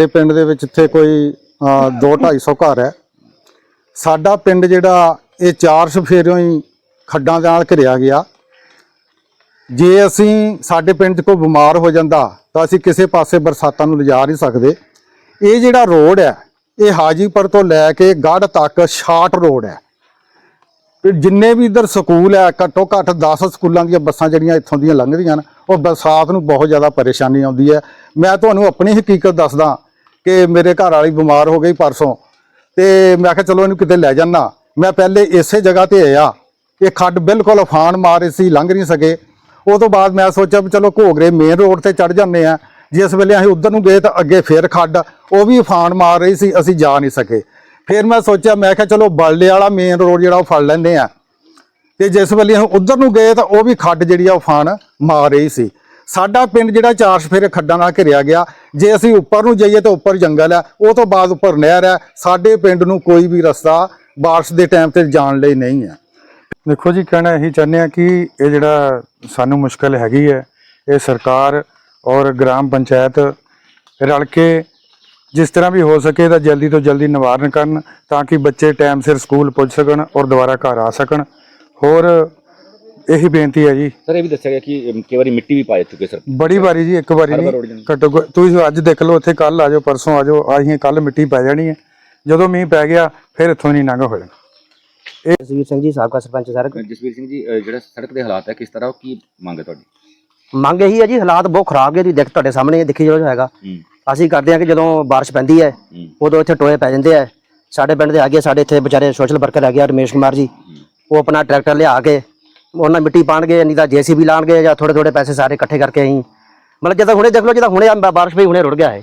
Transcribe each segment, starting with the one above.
ਤੇ ਪਿੰਡ ਦੇ ਵਿੱਚ ਇੱਥੇ ਕੋਈ 2-250 ਘਰ ਹੈ। ਸਾਡਾ ਪਿੰਡ ਜਿਹੜਾ, ਇਹ ਚਾਰ ਸਫੇਰਿਓਂ ਹੀ ਖੱਡਾਂ ਦੇ ਨਾਲ ਘਿਰਿਆ ਗਿਆ। ਜੇ ਅਸੀਂ ਸਾਡੇ ਪਿੰਡ 'ਚ ਕੋਈ ਬਿਮਾਰ ਹੋ ਜਾਂਦਾ, ਤਾਂ ਅਸੀਂ ਕਿਸੇ ਪਾਸੇ ਬਰਸਾਤਾਂ ਨੂੰ ਲਿਜਾ ਨਹੀਂ ਸਕਦੇ। ਇਹ ਜਿਹੜਾ ਰੋਡ ਹੈ, ਇਹ ਹਾਜੀਪੁਰ ਤੋਂ ਲੈ ਕੇ ਗੜ੍ਹ ਤੱਕ ਸ਼ਾਰਟ ਰੋਡ ਹੈ। ਜਿੰਨੇ ਵੀ ਇਧਰ ਸਕੂਲ ਹੈ, ਘੱਟੋ ਘੱਟ 10 ਸਕੂਲਾਂ ਦੀਆਂ ਬੱਸਾਂ ਜਿਹੜੀਆਂ ਇੱਥੋਂ ਦੀਆਂ ਲੰਘਦੀਆਂ ਹਨ ਉਹ ਬਰਸਾਤ ਨੂੰ ਬਹੁਤ ਜ਼ਿਆਦਾ ਪਰੇਸ਼ਾਨੀ ਆਉਂਦੀ ਹੈ। ਮੈਂ ਤੁਹਾਨੂੰ ਆਪਣੀ ਹਕੀਕਤ ਦੱਸਦਾ ਕਿ ਮੇਰੇ ਘਰ ਵਾਲੀ ਬਿਮਾਰ ਹੋ ਗਈ ਪਰਸੋਂ। ਤੇ ਮੈਂ ਕਿਹਾ ਚਲੋ ਇਹਨੂੰ ਕਿਤੇ ਲੈ ਜਾਣਾ ਮੈਂ ਪਹਿਲੇ ਇਸੇ ਜਗ੍ਹਾ ਤੇ ਆਇਆ। ਇਹ ਖੱਡ ਬਿਲਕੁਲ ਅਫਾਨ ਮਾਰੇ ਸੀ, ਲੰਘ ਨਹੀਂ ਸਕੇ। ਉਹ ਤੋਂ ਬਾਅਦ ਮੈਂ ਸੋਚਿਆ ਵੀ ਚਲੋ ਘੋਗਰੇ ਮੇਨ ਰੋਡ ਤੇ ਚੜ ਜਾਂਦੇ ਆ ਜਿਸ ਵੇਲੇ ਅਸੀਂ ਉਧਰ ਨੂੰ ਗਏ ਤਾਂ ਅੱਗੇ ਫੇਰ ਖੱਡ। ਉਹ ਵੀ ਅਫਾਨ ਮਾਰ ਰਹੀ ਸੀ, ਅਸੀਂ ਜਾ ਨਹੀਂ ਸਕੇ। ਫਿਰ ਮੈਂ ਸੋਚਿਆ, ਮੈਂ ਕਿਹਾ ਚਲੋ ਬਲਡੇ ਵਾਲਾ ਮੇਨ ਰੋਡ ਜਿਹੜਾ ਉਹ ਫੜ ਲੈਂਦੇ ਆ ਤੇ ਜਿਸ ਵੇਲੇ ਅਸੀਂ ਉਧਰ ਨੂੰ ਗਏ ਤਾਂ ਉਹ ਵੀ ਖੱਡ ਜਿਹੜੀ ਆ ਉਫਾਨ ਮਾਰ ਰਹੀ ਸੀ। ਸਾਡਾ ਪਿੰਡ ਜਿਹੜਾ ਚਾਰ ਸਫੇਰੇ ਖੱਡਾਂ ਨਾਲ ਘਿਰਿਆ ਗਿਆ। ਜੇ ਅਸੀਂ ਉੱਪਰ ਨੂੰ ਜਾਈਏ ਤਾਂ ਉੱਪਰ ਜੰਗਲ ਹੈ ਉਹ ਤੋਂ ਬਾਅਦ ਉੱਪਰ ਨਹਿਰ ਹੈ ਸਾਡੇ ਪਿੰਡ ਨੂੰ ਕੋਈ ਵੀ ਰਸਤਾ ਬਾਰਿਸ਼ ਦੇ ਟਾਈਮ ਤੇ ਜਾਣ ਲਈ ਨਹੀਂ ਹੈ ਦੇਖੋ ਜੀ, ਕਹਿਣਾ ਇਹੀ ਚਾਹੁੰਦੇ ਆ ਕਿ ਇਹ ਜਿਹੜਾ ਸਾਨੂੰ ਮੁਸ਼ਕਲ ਹੈਗੀ ਹੈ, ਇਹ ਸਰਕਾਰ ਔਰ ਗ੍ਰਾਮ ਪੰਚਾਇਤ ਰਲ ਕੇ ਜਿਸ ਤਰ੍ਹਾਂ ਵੀ ਹੋ ਸਕੇ ਤਾਂ ਜਲਦੀ ਤੋਂ ਜਲਦੀ ਨਿਵਾਰਨ ਕਰਨ, ਤਾਂ ਕਿ ਬੱਚੇ ਟਾਈਮ ਸਿਰ ਸਕੂਲ ਪਹੁੰਚ ਸਕਣ ਔਰ ਦੁਬਾਰਾ ਘਰ ਆ ਸਕਣ। ਹੋਰ ਇਹੀ ਬੇਨਤੀ ਹੈ ਜੀ। ਸਰ ਇਹ ਵੀ ਦੱਸਿਆ ਗਿਆ ਕਿ ਕਈ ਵਾਰੀ ਮਿੱਟੀ ਵੀ ਪਾ ਚੁੱਕੇ ਸਰ। ਬੜੀ ਵਾਰੀ ਜੀ ਇੱਕ ਵਾਰੀ ਨਹੀਂ। ਘੱਟੋ ਤੁਸੀਂ ਅੱਜ ਦੇਖ ਲਓ ਇੱਥੇ ਕੱਲ ਆ ਜਾਓ ਪਰਸੋਂ ਆ ਜਾਓ ਅਸੀਂ ਕੱਲ ਮਿੱਟੀ ਪੈ ਜਾਣੀ ਹੈ। ਜਦੋਂ ਮੀਂਹ ਪੈ ਗਿਆ ਫਿਰ ਇੱਥੋਂ ਨਹੀਂ ਲੰਘ ਹੋਇਆ ਜਸਵੀਰ ਸਿੰਘ ਜੀ ਸਾਬਕਾ ਸਰਪੰਚ ਸਰ। ਜਸਵੀਰ ਸਿੰਘ ਜੀ ਜਿਹੜਾ ਸੜਕ ਦੇ ਹਾਲਾਤ ਹੈ ਕਿਸ ਤਰ੍ਹਾਂ ਕੀ ਮੰਗ ਹੈ ਤੁਹਾਡੀ? ਮੰਗ ਇਹੀ ਹੈ ਜੀ ਹਾਲਾਤ ਬਹੁਤ ਖਰਾਬ ਹੈ ਜੀ। ਦੇਖ ਤੁਹਾਡੇ ਸਾਹਮਣੇ ਦੇਖੀ ਜੋ ਹੈਗਾ। ਹੂੰ। ਅਸੀਂ ਕਰਦੇ ਹਾਂ ਕਿ ਜਦੋਂ ਬਾਰਿਸ਼ ਪੈਂਦੀ ਹੈ ਹੂੰ। ਉਦੋਂ ਇੱਥੇ ਟੋਏ ਪੈ ਜਾਂਦੇ ਆ ਸਾਡੇ ਪਿੰਡ ਦੇ ਅੱਗੇ ਸਾਡੇ ਇੱਥੇ ਵਿਚਾਰੇ ਸੋਸ਼ਲ ਵਰਕਰ ਹੈਗੇ ਆ ਰਮੇਸ਼ ਕੁਮਾਰ ਜੀ। ਉਹ ਆਪਣਾ ਟਰੈਕਟਰ ਲਿਆ ਕੇ ਉਹਨਾਂ ਮਿੱਟੀ ਪਾਣਗੇ ਨਹੀਂ ਤਾਂ ਜੀਸੀਬੀ ਲਾਣਗੇ ਜਾਂ ਥੋੜੇ ਥੋੜੇ ਪੈਸੇ ਸਾਰੇ ਇਕੱਠੇ ਕਰਕੇ ਅਸੀਂ। ਮਤਲਬ ਜਦੋਂ ਹੁਣੇ ਦੇਖ ਲਓ ਜਦੋਂ ਹੁਣੇ ਬਾਰਿਸ਼ ਪਈ ਹੁਣੇ ਰੁੜ ਗਿਆ ਹੈ।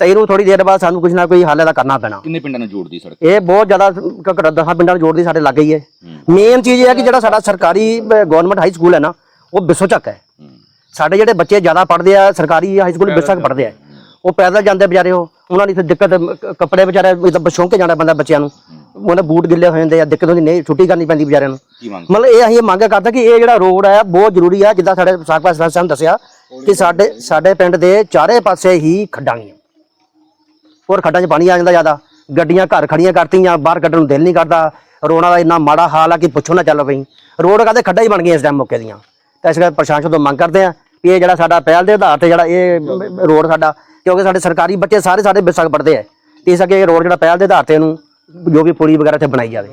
ਤਾਂ ਇਹਨੂੰ ਥੋੜੀ ਦੇਰ ਬਾਅਦ ਸਾਨੂੰ ਕੁਝ ਨਾ ਕੋਈ ਹੱਲ ਇਹਦਾ ਕਰਨਾ ਪੈਣਾ। ਕਿੰਨੇ ਪਿੰਡਾਂ ਨੂੰ ਜੋੜਦੀ ਸੜਕ? ਇਹ ਬਹੁਤ ਜ਼ਿਆਦਾ ਘੱਟ ਦਸਾਂ ਪਿੰਡਾਂ ਨੂੰ ਜੋੜਦੀ ਸਾਡੇ ਲੱਗੇ ਹੀ ਹੈ। ਮੇਨ ਚੀਜ਼ ਇਹ ਹੈ ਕਿ ਜਿਹੜਾ ਸਾਡਾ ਸਰਕਾਰੀ ਗਵਰਨਮੈਂਟ ਹਾਈ ਸਕੂਲ ਹੈ ਨਾ ਉਹ ਬਿਸੋਚਕ ਹੈ। ਹੂੰ। ਸਾਡੇ ਜਿਹੜੇ ਬੱਚੇ ਜ਼ਿਆਦਾ ਪੜ੍ਹਦੇ ਆ ਸਰਕਾਰੀ ਹਾਈ ਸਕੂਲ ਬਿਸਕ ਪੜ੍ਹਦੇ ਆ। ਉਹ ਪੈਦਲ ਜਾਂਦੇ ਵਿਚਾਰੇ ਉਹ। ਉਹਨਾਂ ਦੀ ਦਿੱਕਤ ਕੱਪੜੇ ਵਿਚਾਰੇ ਇਦਾਂ ਬਸ਼ੌਂਕ ਕੇ ਜਾਣਾ ਪੈਂਦਾ ਬੱਚਿਆਂ ਨੂੰ। ਉਹਨਾਂ ਬੂਟ ਗਿੱਲੇ ਹੋ ਜਾਂਦੇ ਆ ਦਿੱਕਤ ਹੁੰਦੀ ਨਹੀਂ ਛੁੱਟੀ ਕਰਨੀ ਪੈਂਦੀ ਵਿਚਾਰਿਆਂ ਨੂੰ। ਮਤਲਬ ਇਹ ਅਸੀਂ ਮੰਗ ਕਰਦੇ ਕਿ ਇਹ ਜਿਹੜਾ ਰੋਡ ਹੈ ਬਹੁਤ ਜ਼ਰੂਰੀ ਹੈ ਜਿੱਦਾਂ ਸਾਡੇ ਸਾਕਪਾ ਸਾਹਿਬ ਨੇ ਦੱਸਿਆ ਕਿ ਸਾਡੇ ਸਾਡੇ ਪਿੰਡ ਦੇ ਚਾਰੇ ਪਾਸੇ ਹੀ ਖੱਡਾਂ ਗੀਆਂ ਹੋਰ ਖੱਡਾਂ 'ਚ ਪਾਣੀ ਆ ਜਾਂਦਾ ਜ਼ਿਆਦਾ। ਗੱਡੀਆਂ ਘਰ ਖੜੀਆਂ ਕਰਤੀਆਂ ਬਾਹਰ ਕੱਢਣ ਨੂੰ ਦਿਲ ਨਹੀਂ ਕਰਦਾ। ਰੋਡਾਂ ਦਾ ਇੰਨਾ ਮਾੜਾ ਹਾਲ ਆ ਕਿ ਪੁੱਛੋ ਨਾ ਚੱਲੋ ਪਈ ਰੋਡ ਕਹਿੰਦੇ ਖੱਡਾਂ ਹੀ ਬਣ ਗਈਆਂ ਇਸ ਟਾਈਮ ਮੌਕੇ ਦੀਆਂ। ਤਾਂ ਇਸ ਕਰਕੇ ਪ੍ਰਸ਼ਾਸਨ ਤੋਂ ਮੰਗ ਕਰਦੇ ਆ ਕਿ ਇਹ ਜਿਹੜਾ ਸਾਡਾ ਪਹਿਲ ਦੇ ਆਧਾਰ ਤੇ ਜਿਹੜਾ ਇਹ ਰੋਡ ਸਾਡਾ ਕਿਉਂਕਿ ਸਾਡੇ ਸਰਕਾਰੀ ਬੱਚੇ ਸਾਰੇ ਸਾਡੇ ਬਿਸਕ ਪੜਦੇ ਆ। ਤੇ ਇਸ ਕਰਕੇ ਇਹ ਰੋਡ ਜਿਹੜਾ ਪਹਿਲ ਦੇ ਆਧਾਰ ਤੇ ਇਹਨੂੰ ਜੋ ਵੀ ਪੁੜੀ ਵਗੈਰਾ ਇੱਥੇ ਬਣਾਈ ਜਾਵੇ।